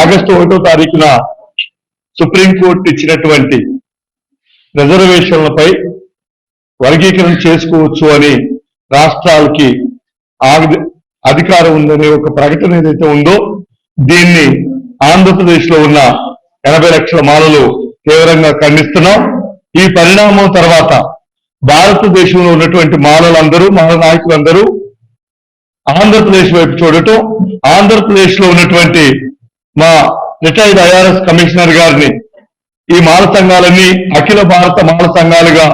August ఒకటో తారీఖున supreme court ఇచ్చినటువంటి రిజర్వేషన్లపై వర్గీకరణ చేసుకోవచ్చు అని రాష్ట్రాలకి అధికారం ఉందనే ఒక ప్రకటన ఏదైతే ఉందో దీన్ని ఆంధ్రప్రదేశ్లో ఉన్న ఎనభై లక్షల మాలలు తీవ్రంగా ఖండిస్తున్నాం. ఈ పరిణామం తర్వాత భారతదేశంలో ఉన్నటువంటి మాలలందరూ మాల నాయకులందరూ ఆంధ్రప్రదేశ్ వైపు చూడటం ఆంధ్రప్రదేశ్లో ఉన్నటువంటి మా రిటైర్డ్ ఐఆర్ఎస్ కమిషనర్ గారిని ఈ మాల సంఘాలన్నీ అఖిల భారత మాల సంఘాలుగా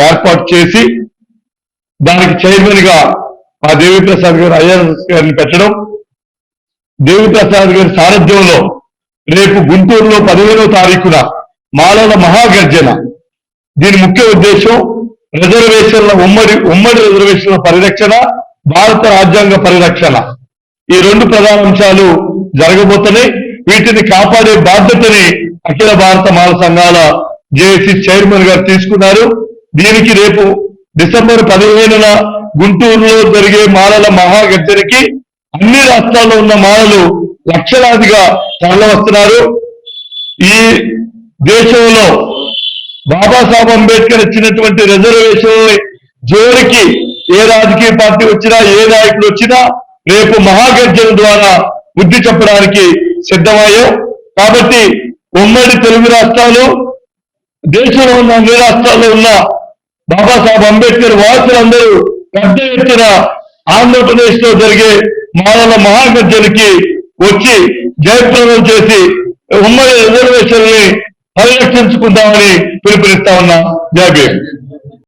ఏర్పాటు చేసి దానికి చైర్మన్గా మా దేవిప్రసాద్ గారు ఐఆర్ఎస్ గారిని పెట్టడం దేవిప్రసాద్ గారి సారథ్యంలో రేపు గుంటూరులో పదిహేనో తారీఖున మాలల మహాగర్జన. దీని ముఖ్య ఉద్దేశం రిజర్వేషన్ల ఉమ్మడి ఉమ్మడి రిజర్వేషన్ల పరిరక్షణ భారత రాజ్యాంగ పరిరక్షణ. ఈ రెండు ప్రధాన అంశాలు జరగబోతున్నాయి. వీటిని కాపాడే బాధ్యతని అఖిల భారత మాల సంఘాల జేఏసీ చైర్మన్ గారు తీసుకున్నారు. దీనికి రేపు డిసెంబర్ పదిహేనున గుంటూరులో జరిగే మాలల మహాగర్జనకి అన్ని రాష్ట్రాల్లో ఉన్న మాలలు లక్షలాదిగా తరలివస్తున్నారు. ఈ దేశంలో బాబాసాహెబ్ అంబేద్కర్ ఇచ్చినటువంటి రిజర్వేషన్ జోలికి ఏ రాజకీయ పార్టీ వచ్చినా ఏ నాయకుడు వచ్చినా రేపు మహాగర్జన ద్వారా బుద్ధి చెప్పడానికి సిద్ధమయ్యాం. కాబట్టి ఉమ్మడి తెలుగు రాష్ట్రాలు దేశంలో ఉన్న అన్ని రాష్ట్రాల్లో ఉన్న బాబాసాహెబ్ అంబేద్కర్ వాసులందరూ పెద్ద ఎత్తున ఆంధ్రప్రదేశ్లో జరిగే మానవ మహాగర్జనకి వచ్చి జయప్రదం చేసి ఉమ్మడి రిజర్వేషన్ని పరిరక్షించుకుందామని పిలుపునిస్తా ఉన్నా. జై